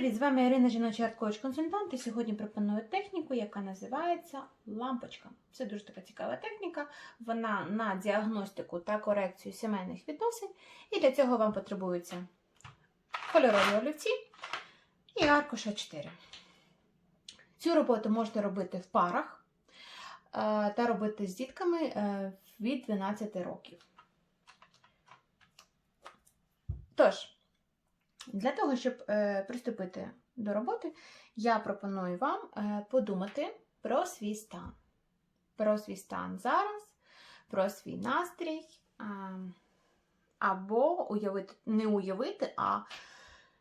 Привіт, з вами Ірина жіночий арт-коуч консультант і сьогодні пропоную техніку, яка називається лампочка. Це дуже така цікава техніка. Вона на діагностику та корекцію сімейних відносин. І для цього вам потребуються кольорові олівці і аркуш А4. Цю роботу можете робити в парах е, та робити з дітками е, від 12 років. Тож, для того, щоб е, приступити до роботи, я пропоную вам е, подумати про свій стан. Про свій стан зараз, про свій настрій, або уявити, не уявити, а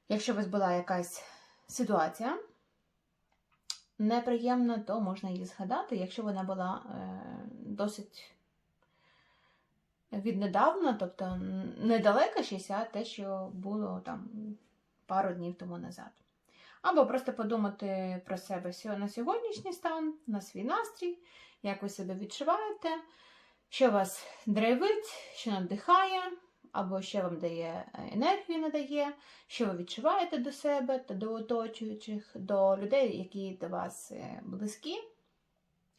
якщо у вас була якась ситуація неприємна, то можна її згадати, якщо вона була е, досить віднедавна, тобто недалека щось, а те, що було там пару днів тому назад. Або просто подумати про себе на сьогоднішній стан, на свій настрій, як ви себе відчуваєте, що вас драйвить, що надихає, або що вам дає енергію, надає, що ви відчуваєте до себе та до оточуючих, до людей, які до вас е, близькі.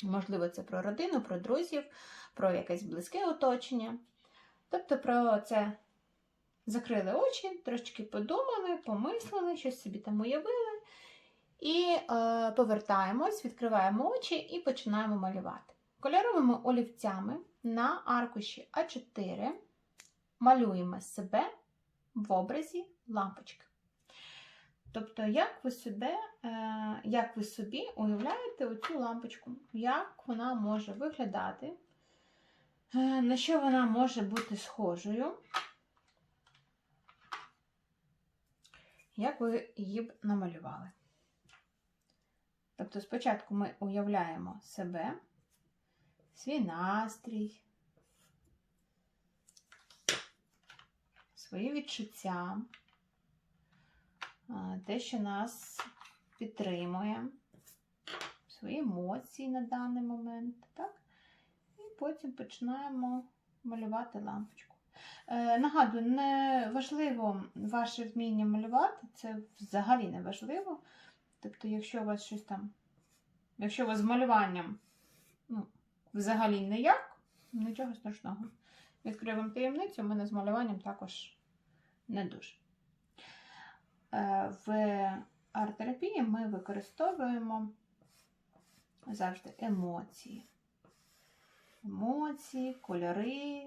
Можливо, це про родину, про друзів, про якесь близьке оточення. Тобто про це закрили очі, трошки подумали, помислили, щось собі там уявили. І е, повертаємось, відкриваємо очі і починаємо малювати. Кольоровими олівцями на аркуші А4 малюємо себе в образі лампочки. Тобто, як ви себе, е, як ви собі уявляєте оцю лампочку, як вона може виглядати, е, на що вона може бути схожою, як ви її б намалювали. Тобто, спочатку ми уявляємо себе, свій настрій, свої відчуття, те, що нас підтримує, свої емоції на даний момент. Так? І потім починаємо малювати лампочку. Е, нагадую, не важливо ваше вміння малювати, це взагалі не важливо. Тобто, якщо у вас щось там, якщо у вас з малюванням ну, взагалі ніяк, нічого страшного. Відкрию вам таємницю, у мене з малюванням також не дуже. Е, в арт-терапії ми використовуємо завжди емоції. Емоції, кольори,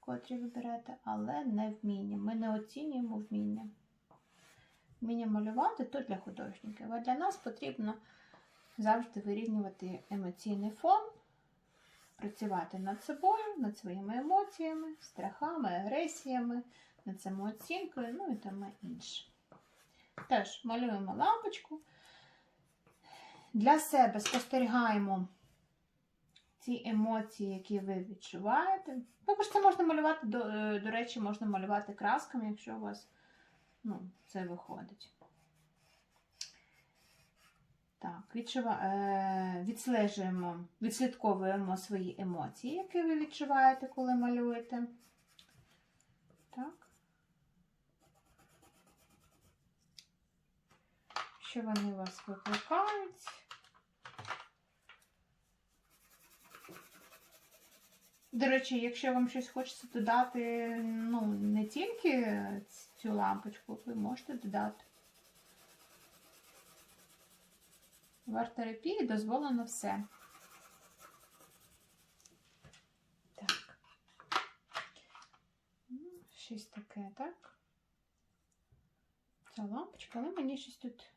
котрі ви берете, але не вміння. Ми не оцінюємо вміння. Вміння малювати то для художників. А для нас потрібно завжди вирівнювати емоційний фон, працювати над собою, над своїми емоціями, страхами, агресіями, над самооцінкою, ну і тому інше. Теж малюємо лампочку. Для себе спостерігаємо ці емоції, які ви відчуваєте. Також це можна малювати, до, е, до речі, можна малювати красками, якщо у вас ну, це виходить. Так, відчува... е, відслежуємо, відслідковуємо свої емоції, які ви відчуваєте, коли малюєте. Так. Що вони вас викликають? До речі, якщо вам щось хочеться додати, ну, не тільки цю лампочку, ви можете додати. В арт-терапії дозволено все. Так. Ну, щось таке, так? Ця лампочка, але мені щось тут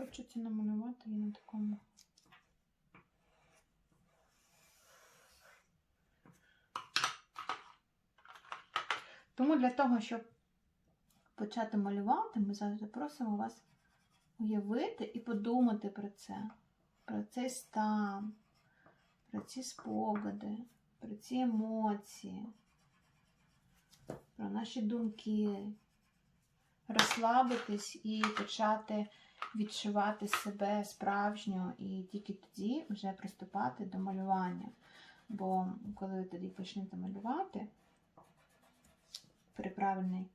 хочеться намалювати і на такому. Тому для того, щоб почати малювати, ми завжди просимо вас уявити і подумати про це, про цей стан, про ці спогади, про ці емоції, про наші думки, розслабитись і почати відчувати себе справжньо, і тільки тоді вже приступати до малювання. Бо коли ви тоді почнете малювати, при правильній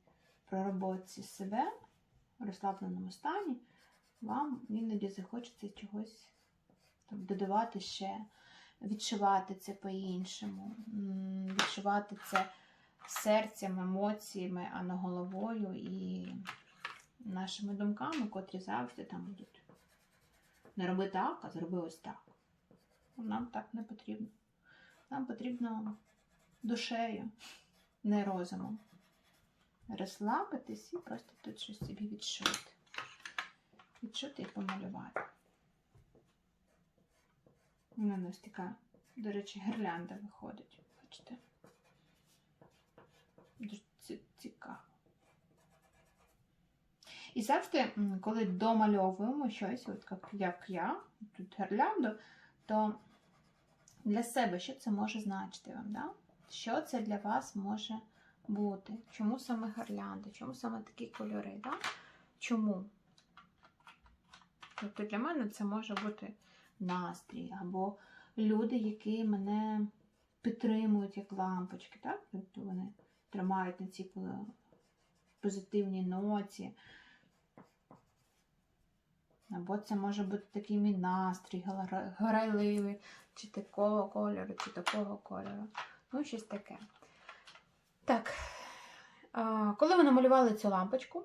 пророботці себе в розслабленому стані, вам іноді захочеться чогось додавати ще, відчувати це по-іншому, відчувати це серцем, емоціями, а не головою і нашими думками, котрі завжди там будуть. Не роби так, а зроби ось так. Нам так не потрібно. Нам потрібно душею, не розумом. Розслабитись і просто тут щось собі відчути. Відчути і помалювати. У мене ось така, до речі, гірлянда виходить. Бачите? Цікаво. І завжди, коли домальовуємо щось, от як, як я, тут гірлянду, то для себе що це може значити вам? Да? Що це для вас може бути? Чому саме гірлянда? Чому саме такі кольори? Да? Чому? Тобто для мене це може бути настрій або люди, які мене підтримують як лампочки, так? Тобто вони тримають на цій позитивній ноті. Або це може бути такий мій настрій, грайливий, чи такого кольору, чи такого кольору. Ну, щось таке. Так. Коли ви намалювали цю лампочку,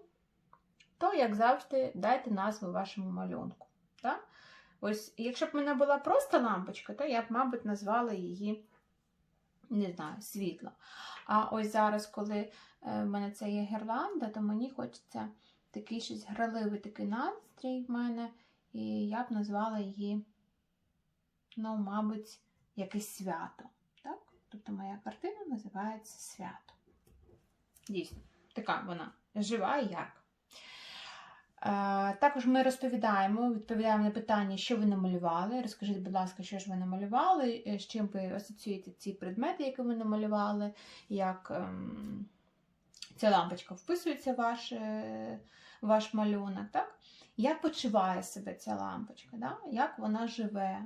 то, як завжди, дайте назву вашому малюнку. Так? Ось, якщо б в мене була просто лампочка, то я б, мабуть, назвала її, не знаю, світло. А ось зараз, коли е, в мене це є гірланда, то мені хочеться такий щось граливий такий настрій в мене, і я б назвала її, ну, мабуть, якесь свято. Так? Тобто моя картина називається Свято. Дійсно, така вона жива і як. Е, Також ми розповідаємо, відповідаємо на питання, що ви намалювали. Розкажіть, будь ласка, що ж ви намалювали, е, з чим ви асоціюєте ці предмети, які ви намалювали, як ем, ця лампочка вписується в ваш, е, ваш малюнок. Так? Як почуває себе ця лампочка? Да? Як вона живе,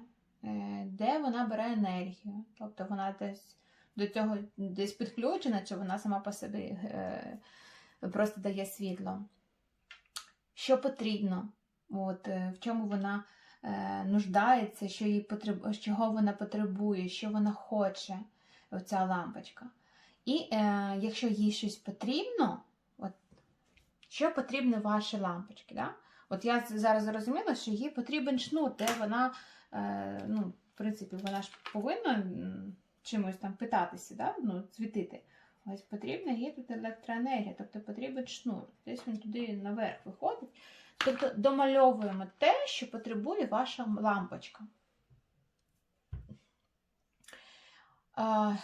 де вона бере енергію? Тобто вона десь до цього десь підключена, чи вона сама по собі просто дає світло що потрібно, от, е, в чому вона е, нуждається, що їй потреб... чого вона потребує, що вона хоче, оця лампочка. І е, якщо їй щось потрібно, от, що потрібно вашій лампочці? Да? От я зараз зрозуміла, що їй потрібен шнур, де вона, е, ну, в принципі, вона ж повинна чимось там питатися, да? ну, світити. Ось потрібна є тут електроенергія, тобто потрібен шнур. Десь він туди наверх виходить. Тобто домальовуємо те, що потребує ваша лампочка. А,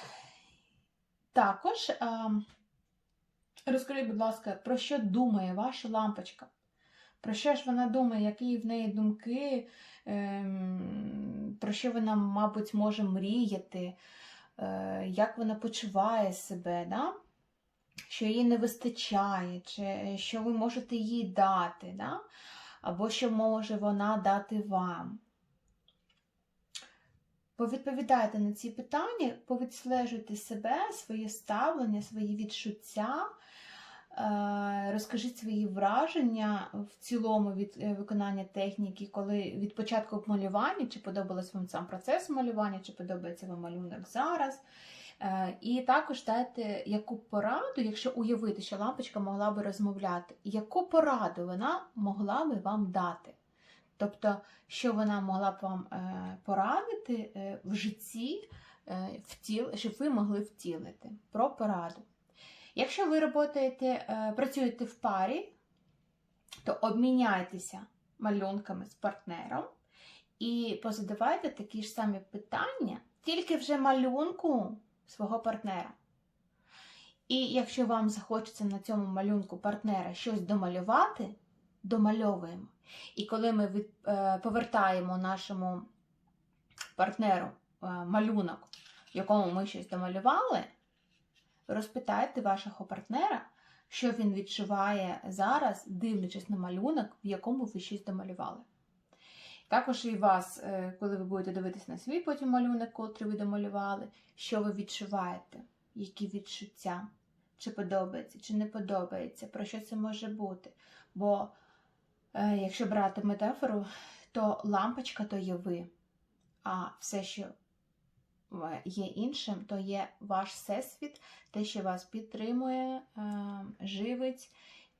також а, розкажіть, будь ласка, про що думає ваша лампочка? Про що ж вона думає, які в неї думки, ем, про що вона, мабуть, може мріяти? Е, як вона почуває себе, да? що їй не вистачає, чи що ви можете їй дати, да? або що може вона дати вам. Повідповідайте на ці питання, повідслежуйте себе, своє ставлення, свої відчуття. Е, Розкажіть свої враження в цілому від е, виконання техніки, коли від початку малювання, чи подобався вам сам процес малювання, чи подобається вам малюнок зараз. Е, І також дайте яку пораду, якщо уявити, що лампочка могла би розмовляти, яку пораду вона могла би вам дати. Тобто, що вона могла б вам порадити в житті, щоб ви могли втілити про пораду. Якщо ви работаєте, е, працюєте в парі, то обміняйтеся малюнками з партнером і позадавайте такі ж самі питання, тільки вже малюнку свого партнера. І якщо вам захочеться на цьому малюнку партнера щось домалювати, домальовуємо. І коли ми від, е, повертаємо нашому партнеру е, малюнок, в якому ми щось домалювали, розпитайте вашого партнера, що він відчуває зараз, дивлячись на малюнок, в якому ви щось домалювали. Також і вас, е, коли ви будете дивитися на свій потім малюнок, котрий ви домалювали, що ви відчуваєте, які відчуття, чи подобається, чи не подобається, про що це може бути. Бо е, якщо брати метафору, то лампочка то є ви, а все, що є іншим, то є ваш всесвіт, те, що вас підтримує, е, живить,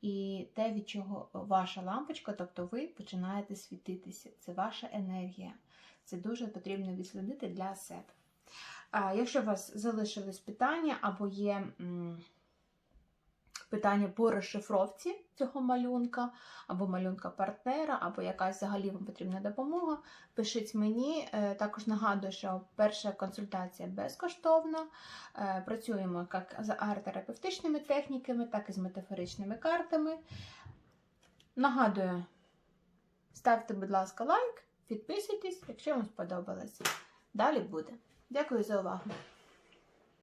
і те, від чого ваша лампочка, тобто ви починаєте світитися. Це ваша енергія. Це дуже потрібно відслідити для себе. Якщо у вас залишились питання або є питання по розшифровці цього малюнка, або малюнка партнера, або якась взагалі вам потрібна допомога, пишіть мені. Е, Також нагадую, що перша консультація безкоштовна. Е, Працюємо як з арт-терапевтичними техніками, так і з метафоричними картами. Нагадую, ставте, будь ласка, лайк, підписуйтесь, якщо вам сподобалось. Далі буде. Дякую за увагу.